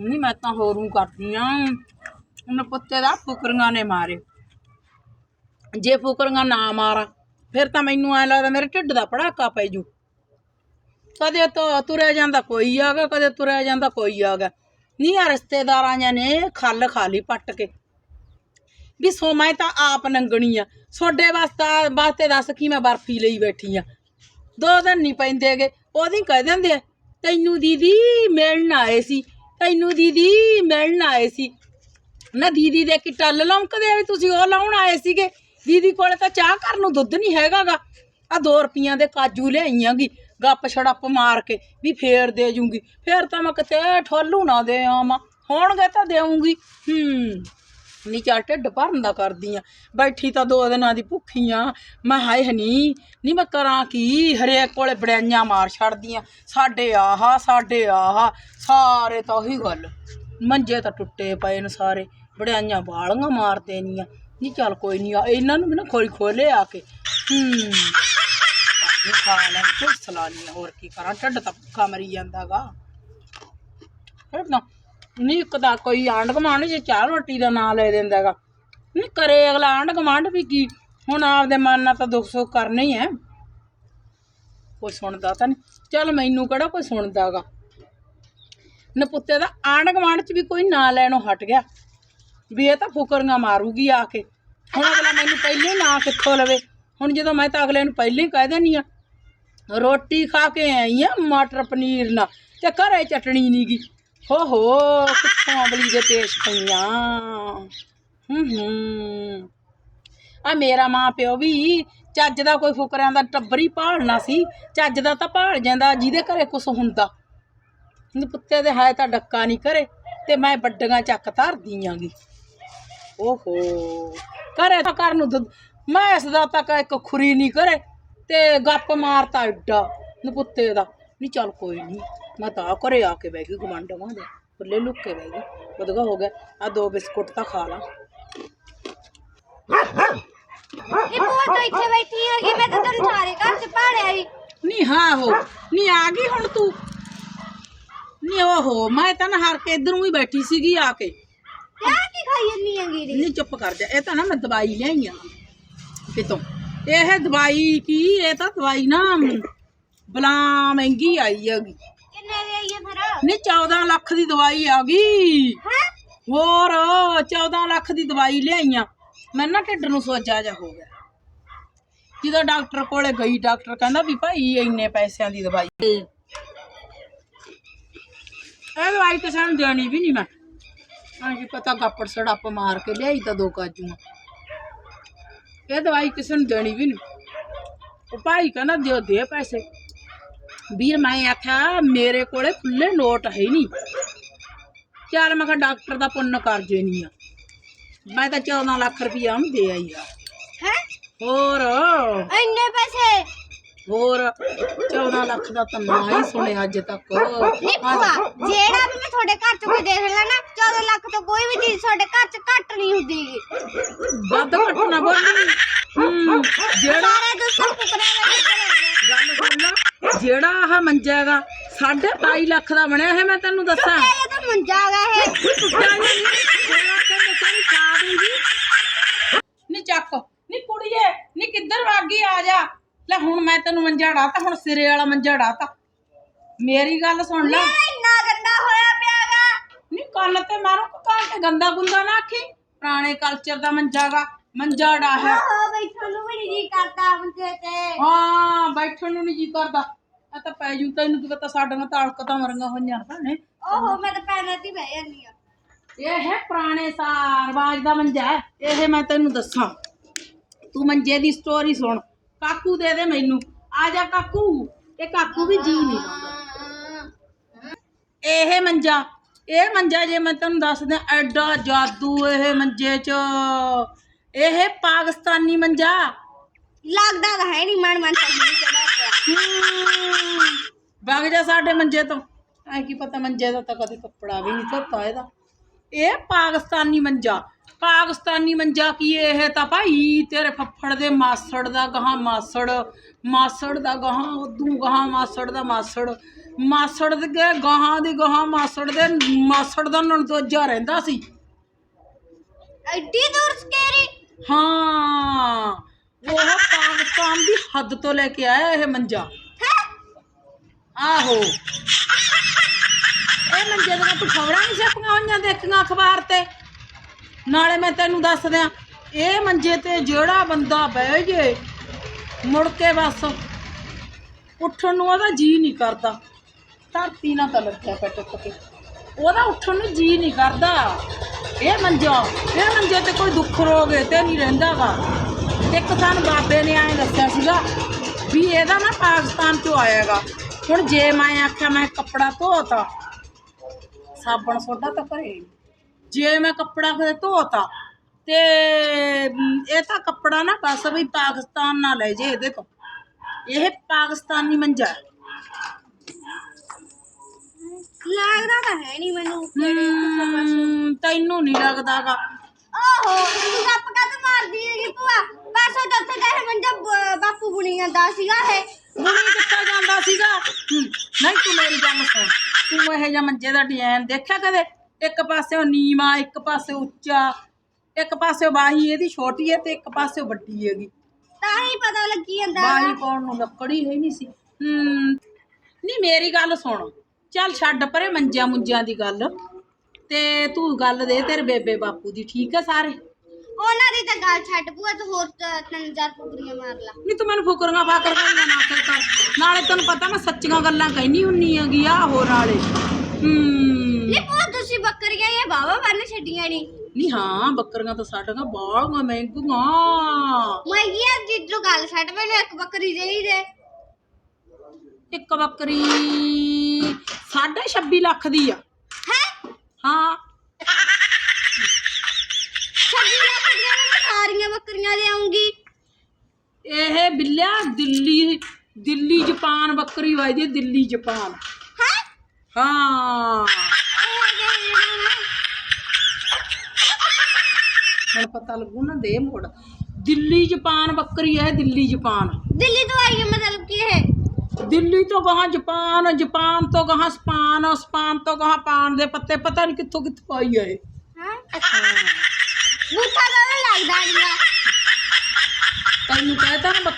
ਨਹੀਂ, ਮੈਂ ਤਾਂ ਹੋਰੂ ਕਰਦੀ ਆ। ਉਹਨੇ ਪੁੱਤੇ ਦਾ ਫੁਕਰੀਆਂ ਨੇ ਮਾਰੇ। ਜੇ ਫੁਕਰੀਆਂ ਨਾ ਮਾਰਾ, ਫਿਰ ਤਾਂ ਮੈਨੂੰ ਐ ਲੱਗਦਾ ਮੇਰੇ ਢਿੱਡ ਦਾ ਪੜਾਕਾ ਪੈ ਜੂ। ਕਦੇ ਤਾਂ, ਤੁਰਿਆ ਜਾਂਦਾ ਕੋਈ ਆ ਗਿਆ ਕਦੇ ਤੁਰਿਆ ਜਾਂਦਾ ਕੋਈ ਆ ਗਿਆ ਨਹੀਂ ਆ ਰਿਸ਼ਤੇਦਾਰਾਂ ਜਾਂ ਨੇ ਖੱਲ ਖਾਲੀ ਪੱਟ ਕੇ। ਵੀ ਸੋ ਮੈਂ ਤਾਂ ਆਪ ਨੰਗਣੀ ਆ। ਛੋਡੇ ਵਾਸਤੇ ਵਾਸਤੇ ਦੱਸ ਕੀ ਮੈਂ ਬਰਫੀ ਲਈ ਬੈਠੀ ਆ। ਦੋ ਦਿਨ ਨਹੀਂ ਪੈਂਦੇਗੇ, ਉਹਦੀ ਕਹਿ ਦਿੰਦੇ ਆ ਤੈਨੂੰ ਦੀਦੀ ਮਿਲਣ ਆਏ ਸੀ, ਤੈਨੂੰ ਦੀਦੀ ਮਿਲਣ ਆਏ ਸੀ। ਨਾ ਦੀਦੀ ਦੇ ਕੀ ਟੱਲ ਲੰਕਦੇ ਆ ਵੀ ਤੁਸੀਂ ਉਹ ਲਾਉਣ ਆਏ ਸੀਗੇ। ਦੀਦੀ ਕੋਲੇ ਤਾਂ ਚਾਹ ਕਰਨ ਨੂੰ ਦੁੱਧ ਨਹੀਂ ਹੈਗਾਗਾ। ਆ 2 ਰੁਪਈਆਂ ਦੇ ਕਾਜੂ ਲਿਆਈਆਂਗੀ, ਗੱਪ ਛੜੱਪ ਮਾਰ ਕੇ ਵੀ ਫੇਰ ਦੇ ਜੂੰਗੀ। ਫੇਰ ਤਾਂ ਮੈਂ ਕਿਤੇ ਠੋਲੂ ਨਾ ਦੇ ਆਵਾਂ ਹੋਣਗੇ ਤਾਂ ਦੇਵਾਂਗੀ ਹੂੰ। ਨੀ ਚੱਲ ਢਿੱਡ ਭਰਨ ਦਾ ਕਰਦੀ ਆ ਬੈਠੀ ਤਾਂ ਦੋ ਦਿਨਾਂ ਦੀ ਭੁੱਖੀ ਆ। ਮੈਂ ਹਾਏ ਹਨੀ, ਨੀ ਮੈਂ ਕਰਾਂ ਕੀ? ਹਰੇਕ ਕੋਲੇ ਬੜਿਆਈਆਂ ਮਾਰ ਛੱਡਦੀਆਂ। ਸਾਡੇ ਆਹਾ ਸਾਡੇ ਆਹਾ, ਸਾਰੇ ਤਾਂ ਉਹੀ ਗੱਲ। ਮੰਜੇ ਤਾਂ ਟੁੱਟੇ ਪਏ ਨੇ ਸਾਰੇ। ਬੜਿਆਈਆਂ ਵਾਲੀਆਂ ਮਾਰਦੇ ਨੀ ਆ ਨਹੀਂ ਚੱਲ ਕੋਈ ਨਹੀਂ ਆ ਇਹਨਾਂ ਨੂੰ ਵੀ ਨਾ ਖੋਲੀ ਖੋਲੇ ਆ ਕੇ। ਹੂੰ। ਪਾਣੀ ਖਾ ਲੈਣ ਕੋਈ ਸਲਾਨੀ ਹੋਰ ਕੀ ਕਰਾਂ। ਢਿੱਡ ਤਾਂ ਭੁੱਖਾ ਮਰੀ ਜਾਂਦਾਗਾ। ਫਿਰ ਨਾ ਨਹੀਂ ਇੱਕ ਤਾਂ ਕੋਈ ਆਂਢ ਗੁਆਂਢ ਜੇ ਚਾਹ ਰੋਟੀ ਦਾ ਨਾਂ ਲੈ ਦਿੰਦਾ ਦਿੰਦਾਗਾ ਨਹੀਂ ਕਰੇ ਅਗਲਾ ਆਂਢ ਗੁਆਂਢ ਵੀ ਕੀ? ਹੁਣ ਆਪਦੇ ਮਨ ਨਾਲ ਤਾਂ ਦੁੱਖ ਸੁੱਖ ਕਰਨਾ ਹੀ ਹੈ। ਕੋਈ ਸੁਣਦਾ ਤਾਂ ਨਹੀਂ ਚੱਲ ਮੈਨੂੰ ਕਿਹੜਾ ਕੋਈ ਸੁਣਦਾਗਾ ਨਪੁੱਤੇ ਦਾ ਆਂਢ ਗੁਆਂਢ ਚ ਵੀ ਕੋਈ ਨਾਂ ਲੈਣੋਂ ਹਟ ਗਿਆ। ਵੀ ਇਹ ਤਾਂ ਫੁਕਰੀਆਂ ਮਾਰੂਗੀ ਆ ਕੇ। ਹੁਣ ਅਗਲਾ ਮੈਨੂੰ ਪਹਿਲੇ ਹੀ ਨਾਂ ਕਿੱਥੋਂ ਲਵੇ? ਹੁਣ ਜਦੋਂ ਮੈਂ ਤਾਂ ਅਗਲੇ ਨੂੰ ਪਹਿਲੇ ਹੀ ਕਹਿ ਦੇਣੀ ਆ, ਰੋਟੀ ਖਾ ਕੇ ਆਈ ਆ ਮਟਰ ਪਨੀਰ ਨਾਲ ਤੇ ਘਰੇ ਚਟਣੀ ਨੀ ਗੀ ਹੋ ਹੋ ਕਿੱਥੋਂ ਅੰਬਲੀ ਦੇ ਪੇਸ਼ ਪਈਆਂ। ਹੂੰ ਹੂੰ। ਆ ਮੇਰਾ ਮਾਂ ਪਿਓ ਵੀ ਚੱਜ ਦਾ ਕੋਈ ਫੁਕਰਿਆਂ ਦਾ ਟੱਬਰ ਹੀ ਭਾਲਣਾ ਸੀ, ਚੱਜ ਦਾ ਤਾਂ ਭਾਲ ਜਾਂਦਾ, ਜਿਹਦੇ ਘਰੇ ਕੁਛ ਹੁੰਦਾ। ਨੀ ਪੁੱਤੇ ਦੇ ਹੈ ਤਾਂ ਡੱਕਾ ਨਹੀਂ ਕਰੇ, ਤੇ ਮੈਂ ਵੱਡੀਆਂ ਚੱਕ ਧਰਦੀ ਆਂਗੀ ਓਹੋ, ਕਰੇ ਤਾਂ ਕਰ ਨੂੰ ਦੁੱਧ ਮੈਂ ਇਸ ਦਾ ਤੱਕ ਇੱਕ ਖੁਰੀ ਨਹੀਂ ਕਰੇ, ਤੇ ਗੱਪ ਮਾਰਤਾ ਏਡਾ ਨਪੁੱਤੇ ਦਾ। ਨਹੀਂ ਚੱਲ ਕੋਈ ਨਹੀਂ ਮੈਂ ਤਾਂ ਘਰੇ ਆ ਕੇ ਬਹਿ ਗਈ ਗਵਾਂਢਾਂ ਦੇ ਖੁੱਲੇ ਲੁੱਕ ਕੇ ਬਹਿ ਗਈ ਵਧਗਾ ਹੋ ਗਿਆ ਆ ਦੋ ਬਿਸਕੁਟ ਤਾਂ ਖਾ ਲਾਂ ਇਹ ਭੂਆ ਤਾਂ ਇੱਥੇ ਬੈਠੀ ਹੈਗੀ ਮੈਂ ਤਾਂ ਤੈਨੂੰ ਸਾਰੇ ਘਰ ਚ ਭਾਲਿਆ ਸੀ ਨਹੀਂ ਹਾਂ ਹੋ ਨਹੀਂ ਆ ਗਈ ਹੁਣ ਤੂੰ ਨਹੀਂ ਓਹੋ ਮੈਂ ਤਾਂ ਨਾ ਹਾਰ ਕੇ ਇਧਰ ਨੂੰ ਹੀ ਬੈਠੀ ਸੀਗੀ ਆ ਕੇ ਕਿਆ ਕੀ ਖਾਈ ਜੰਨੀ ਹੈਗੀ ਰੀ ਨਹੀਂ ਚੁੱਪ ਕਰ ਜਾ ਇਹ ਤਾਂ ਨਾ ਮੈਂ ਦਵਾਈ ਲਿਆਈ ਆ ਕਿਤੋਂ ਇਹ ਦਵਾਈ ਕੀ ਇਹ ਤਾਂ ਦਵਾਈ ਨਾ ਬਲਾ ਮਹਿੰਗੀ ਆਈ ਹੈਗੀ ਕਿੰਨੇ ਦੀ ਆਈ ਹੈ ਫਿਰ? ਨਹੀਂ 14 ਲੱਖ ਦੀ ਦਵਾਈ ਆ ਗਈ। ਹੈ? ਹੋਰ 14 ਲੱਖ ਦੀ ਦਵਾਈ ਲਿਆਈਆਂ। ਮੈਂ ਨਾ ਢਿੱਡ ਨੂੰ ਸੋਜਾ ਜਾ ਹੋ ਗਿਆ। ਜਦੋਂ ਡਾਕਟਰ ਕੋਲੇ ਗਈ ਡਾਕਟਰ ਕਹਿੰਦਾ ਵੀ ਭਾਈ ਇੰਨੇ ਪੈਸਿਆਂ ਦੀ ਦਵਾਈ। ਇਹ ਦਵਾਈ ਤਾਂ ਸਾਨੂੰ ਦੇਣੀ ਵੀ ਨਹੀਂ ਮੈਂ। ਹਾਂ ਜੀ ਪਤਾ ਗੱਪੜ ਸੜੱਪ ਮਾਰ ਕੇ ਲਿਆਈ ਤਾਂ ਦੋ ਕਾਜੂਆਂ। ਇਹ ਦਵਾਈ ਕਿਸੇ ਨੂੰ ਦੇਣੀ ਵੀ ਨਹੀਂ ਉਹ ਭਾਈ ਕਹਿੰਦਾ ਦਿਓ ਦੇ ਪੈਸੇ। ਵੀਰ ਮੈਂ ਆਖਿਆ ਮੇਰੇ ਕੋਲੇ ਖੁੱਲੇ ਨੋਟ ਹੈ ਨਹੀਂ। ਚੱਲ ਮੈਂ ਕਿਹਾ ਡਾਕਟਰ ਦਾ ਪੁੰਨ ਕਰ ਜੇ ਨਹੀਂ ਆ। ਮੈਂ ਤਾਂ 14 ਲੱਖ ਰੁਪਈਆ ਉਹਨੂੰ ਦੇ ਆਈ ਆ। ਹੈ? ਹੋਰ? ਇੰਨੇ ਪੈਸੇ? ਹੋਰ? 14 ਲੱਖ ਦਾ ਤਾਂ ਨਾਂ ਹੀ ਸੁਣਿਆ ਅੱਜ ਤੱਕ। ਨਹੀਂ ਭੂਆ ਜਿਹੜਾ ਵੀ ਮੈਂ ਤੁਹਾਡੇ ਘਰ ਚ ਕੋਈ ਦੇਖ ਨਾ 14 ਲੱਖ ਤੋਂ ਕੋਈ ਵੀ ਚੀਜ਼ ਤੁਹਾਡੇ ਘਰ ਚ ਘੱਟ ਨਹੀਂ ਹੁੰਦੀਗੀ ਵੱਧ ਘੱਟ ਨਾ ਬੋਲੀ। ਜਿਹੜਾ ਸਾਰੇ ਦੋਸਤਾਂ ਫੁਕਰੇ ਜਿਹੜਾ ਆਹ ਮੰਜਾ ਹੈਗਾ 2.5 ਲੱਖ ਦਾ ਬਣਿਆ ਹੈ ਮੈਂ ਤੈਨੂੰ ਦੱਸਾਂ। ਇਹ ਤਾਂ ਮੰਜਾ ਗਾ ਇਹ। ਟੁੱਟਾ ਹੀ ਨਹੀਂ। ਥੋੜਾ ਤੇ ਮਸਾਂ ਖਾ ਦੂੰਗੀ। ਨੀ ਚੱਕ ਨੀ ਕੁੜੀਏ ਨੀ ਕਿੱਧਰ ਵਾਗੀ ਆ ਜਾ। ਲੈ ਹੁਣ ਮੈਂ ਤੈਨੂੰ ਮੰਜਾ ਢਾਤਾ ਹੁਣ ਸਿਰੇ ਵਾਲਾ ਮੰਜਾ ਢਾਤਾ ਮੇਰੀ ਗੱਲ ਸੁਣ ਲੈ। ਇਹ ਇੰਨਾ ਗੰਦਾ ਹੋਇਆ ਪਿਆਗਾ ਨੀ ਕੰਨ ਤੇ ਮਾਰੂ ਕੰਨ ਤੇ ਗੰਦਾ ਗੁੰਦਾ ਨਾ ਆਖੀ। ਪੁਰਾਣੇ ਕਲਚਰ ਦਾ ਮੰਜਾ ਗਾ ਮੰਜਾ ਡਾ ਹੈ। ਆਹੋ ਬੈਠਣ ਨੂੰ ਵੀ ਨਹੀਂ ਜੀ ਕਰਦਾ ਮੰਜੇ ਤੇ। ਹਾਂ ਬੈਠਣ ਨੂੰ ਨਹੀਂ ਜੀ ਕਰਦਾ। ਆ ਤਾਂ ਪੈ ਜੂ ਤੈਨੂੰ ਕੀ ਪਤਾ ਸਾਡੀਆਂ ਤਾਲਕ ਤਾਂ ਮਰੀਆਂ ਹੋਈਆਂ ਭੈਣੇ। ਓਹੋ ਮੈਂ ਤਾਂ ਤੇ ਹੀ ਬਹਿ ਜਾਂਦੀ ਆ। ਇਹ ਹੈ ਪੁਰਾਣੇ ਸਾਰ ਬਾਜ ਦਾ ਮੰਜਾ ਹੈ। ਇਹ ਮੈਂ ਤੈਨੂੰ ਦੱਸਾਂ। ਤੂੰ ਮੰਜੇ ਦੀ ਸਟੋਰੀ ਸੁਣ। ਕਾਕੂ ਦੇ ਦੇ ਮੈਨੂੰ। ਆ ਜਾ ਕਾਕੂ। ਇਹ ਕਾਕੂ ਵੀ ਜੀ ਨਹੀਂ। ਲਾਉਂਦਾ ਇਹ ਮੰਜਾ। ਇਹ ਮੰਜਾ ਜੇ ਮੈਂ ਤੈਨੂੰ ਦੱਸ ਦਿਆਂ ਐਡਾ ਜਾਦੂ ਇਹ ਮੰਜੇ 'ਚ। ਇਹ ਪਾਕਿਸਤਾਨੀ ਮੰਜਾ। ਲੱਗਦਾ ਤਾਂ ਹੈ ਨਹੀਂ ਮਨ ਮਨ ਪਿਆ ਵਗ ਜਾ ਸਾਡੇ ਮੰਜੇ ਤੋਂ। ਐ ਕੀ ਪਤਾ ਮੰਜੇ ਦਾ ਤਾਂ ਕਦੇ ਕੱਪੜਾ ਵੀ ਨਹੀਂ ਧੋਤਾ ਇਹਦਾ। ਇਹ ਪਾਕਿਸਤਾਨੀ ਮੰਜਾ। ਪਾਕਿਸਤਾਨੀ ਮੰਜਾ ਕੀ ਇਹ ਤਾਂ ਭਾਈ ਤੇਰੇ ਫੱਫੜ ਦੇ ਮਾਸੜ ਦਾ ਗਾਹਾਂ ਮਾਸੜ। ਮਾਸੜ ਦਾ ਗਾਹਾਂ ਉਦੋਂ ਗਾਹਾਂ ਮਾਸੜ ਦਾ ਮਾਸੜ। ਮਾਸੜ ਦੇ ਗਾਹਾਂ ਦੀ ਗਾਹਾਂ ਮਾਸੜ ਦੇ ਮਾਸੜ ਦਾ ਨਣਦੋਜਾ ਰਹਿੰਦਾ ਸੀ। ਐਡੀ ਦੂਰ ਸਕੇਰੀ ਹਾਂ। ਉਹ ਪਾਕਿਸਤਾਨ ਦੀ ਹੱਦ ਤੋਂ ਲੈ ਕੇ ਆਇਆ ਇਹ ਮੰਜਾ। ਆਹੋ। ਇਹ ਮੰਜੇ ਦੀਆਂ ਤੂੰ ਖਬਰਾਂ ਨਹੀਂ ਛਪੀਆਂ ਹੋਈਆਂ ਦੇਖੀਆਂ ਅਖਬਾਰ ਤੇ। ਨਾਲੇ ਮੈਂ ਤੈਨੂੰ ਦੱਸ ਦਿਆਂ ਇਹ ਮੰਜੇ ਤੇ ਜਿਹੜਾ ਬੰਦਾ ਬਹਿ ਜੇ ਮੁੜ ਕੇ ਬਸ ਉੱਠਣ ਨੂੰ ਉਹਦਾ ਜੀ ਨਹੀਂ ਕਰਦਾ। ਧਰਤੀ ਨਾਲ ਤਾਂ ਲੱਗਿਆ ਪਿਆ ਟੁੱਟ ਕੇ। ਉਹਦਾ ਉੱਠਣ ਨੂੰ ਜੀ ਨਹੀਂ ਕਰਦਾ। ਇਹ ਮੰਜਾ ਇਹ ਮੰਜੇ ਤੇ ਕੋਈ ਦੁੱਖ ਰੋਗ ਤੇ ਨਹੀਂ ਰਹਿੰਦਾਗਾ ਇੱਕ ਸਾਨੂੰ ਬਾਬੇ ਨੇ ਐਂ ਦੱਸਿਆ ਸੀਗਾ ਵੀ ਇਹਦਾ ਨਾ ਪਾਕਿਸਤਾਨ ਚੋਂ ਆਏਗਾ। ਹੁਣ ਜੇ ਮੈਂ ਆਖਿਆ ਮੈਂ ਕੱਪੜਾ ਧੋਤਾ ਸਾਬਣ ਸੋਡਾ ਤਾਂ ਘਰੇ। ਜੇ ਮੈਂ ਕੱਪੜਾ ਫਿਰ ਧੋਤਾ ਤੇ ਇਹ ਤਾਂ ਕੱਪੜਾ ਨਾ ਬਸ ਵੀ ਪਾਕਿਸਤਾਨ ਨਾ ਲੈ ਜੇ ਇਹਦੇ ਤੋਂ। ਇਹ ਪਾਕਿਸਤਾਨੀ ਮੰਜਾ ਹੈ। ਲੱਗਦਾ ਤਾਂ ਹੈ ਨਹੀਂ ਮੈਨੂੰ ਹਮ, ਤੈਨੂੰ ਨਹੀਂ ਲੱਗਦਾਗਾ। ਓਹੋ ਤੂੰ ਗੱਪ ਕਾ ਮਾਰਦੀ ਹੈਗੀ ਭੂਆ। ਤਾਂ ਉੱਥੇ ਕਹੇ ਮੰਜਾ ਬਾਪੂ ਬੁਣੀ ਜਾਂਦਾ ਸੀਗਾ ਇਹ। ਬੁਣੀ ਕਿੱਥੇ ਜਾਂਦਾ ਸੀਗਾ। ਨਹੀਂ ਤੂੰ ਮੇਰੀ ਗੱਲ ਸੁਣ। ਤੂੰ ਇਹ ਜਿਹਾ ਮੰਜੇ ਦਾ ਡਿਜ਼ਾਈਨ ਦੇਖਿਆ ਕਦੇ? ਇੱਕ ਪਾਸੇ ਨੀਵਾ ਇੱਕ ਪਾਸੇ ਉੱਚਾ ਇੱਕ ਪਾਸੇ ਬਾਹੀ ਇਹਦੀ ਛੋਟੀ ਹੈ ਤੇ ਇੱਕ ਪਾਸੇ ਵੱਡੀ ਹੈਗੀ। ਤਾਂ ਹੀ ਪਤਾ ਲੱਗੀ ਜਾਂਦਾ ਬਾਹੀ ਪਾਉਣ ਨੂੰ ਲੱਕੜੀ ਹੈ ਨਹੀਂ ਸੀ। ਹਮ ਨਹੀਂ ਮੇਰੀ ਗੱਲ ਸੁਣ। ਚੱਲ ਛੱਡ ਪਰੇ ਮੰਜਿਆਂ ਮੁੰਜਿਆਂ ਦੀ ਗੱਲ। ਤੇ ਤੂੰ ਗੱਲ ਦੇ ਤੇਰੇ ਬੇਬੇ ਬਾਪੂ ਦੀ ਠੀਕ ਹੈ ਸਾਰੇ? ਉਹਨਾਂ ਦੀ ਤਾਂ ਗੱਲ ਛੱਡ ਭੂਆ ਤੂੰ ਹੋਰ ਤਾਂ ਤਿੰਨ ਚਾਰ ਫੁਕਰੀਆਂ ਮਾਰ ਲਾ। ਨਹੀਂ ਤੂੰ ਮੈਨੂੰ ਫੁਕਰੀਆਂ ਫਾਕਰ ਕਰਨਾ ਨਾ ਕਰ ਕਰ। ਨਾਲੇ ਤੈਨੂੰ ਪਤਾ ਮੈਂ ਸੱਚੀਆਂ ਗੱਲਾਂ ਕਹਿਨੀ ਹੁੰਨੀ ਹੈਗੀ ਆ ਹੋ ਨਾਲੇ ਹਮ ਨਹੀਂ ਭੂਆ ਤੁਸੀਂ ਬੱਕਰੀਆਂ ਇਹ ਬਾਵਾ ਬੰਨ ਛੱਡੀਆਂ ਨਹੀਂ ਨਹੀਂ ਹਾਂ ਬੱਕਰੀਆਂ ਤਾਂ ਸਾਡੀਆਂ ਬਾਹਲੀਆਂ ਮਹਿੰਗੀਆਂ। ਮੈਂ ਗਿਆ ਜਿੱਦੋਂ ਗੱਲ ਛੱਡ ਮੈਨੂੰ ਇੱਕ ਬੱਕਰੀ ਦੇਈ ਦੇ। ਇੱਕ ਬੱਕਰੀ 26 ਲੱਖ ਦੀ ਆ। ਹੈ? ਹਾਂ ਛੱਡੀ ਲੱਖ ਦੀਆਂ ਮੈਂ ਦੇ ਆਉਂਗੀ ਇਹ ਬਿੱਲਿਆ ਦਿੱਲੀ ਦਿੱਲੀ ਜਾਪਾਨ ਬੱਕਰੀ ਵਜਦੀ ਹੈ, ਦਿੱਲੀ ਜਾਪਾਨ। ਹੈ? ਹਾਂ। ਹੁਣ ਪਤਾ ਲੱਗੂ ਨਾ ਦੇ ਮੋੜ। ਦਿੱਲੀ ਜਾਪਾਨ ਬੱਕਰੀ ਹੈ ਦਿੱਲੀ ਜਾਪਾਨ। ਦਿੱਲੀ ਤੋਂ ਆਈ ਹੈ ਮਤਲਬ ਕੀ ਇਹ? ਦਿੱਲੀ ਤੋਂ ਗਾਹਾਂ ਜਾਪਾਨ ਜਾਪਾਨ ਤੋਂ ਗਾਹਾਂ ਸਪਾਨ ਸਪਾਨ ਤੋਂ ਗਾਹਾਂ ਪਾਨ ਦੇ ਪੱਤੇ ਪਤਾ ਨਹੀਂ ਕਿੱਥੋਂ ਕਿੱਥੋਂ ਆਈ ਹੈ ਇਹ। ਹਾਂ? ਬੂਥਾ ਤਾਂ ਲੱਗਦਾ ਨਹੀਂ ਤੈਨੂੰ ਕਹਿਤਾ ਨਾ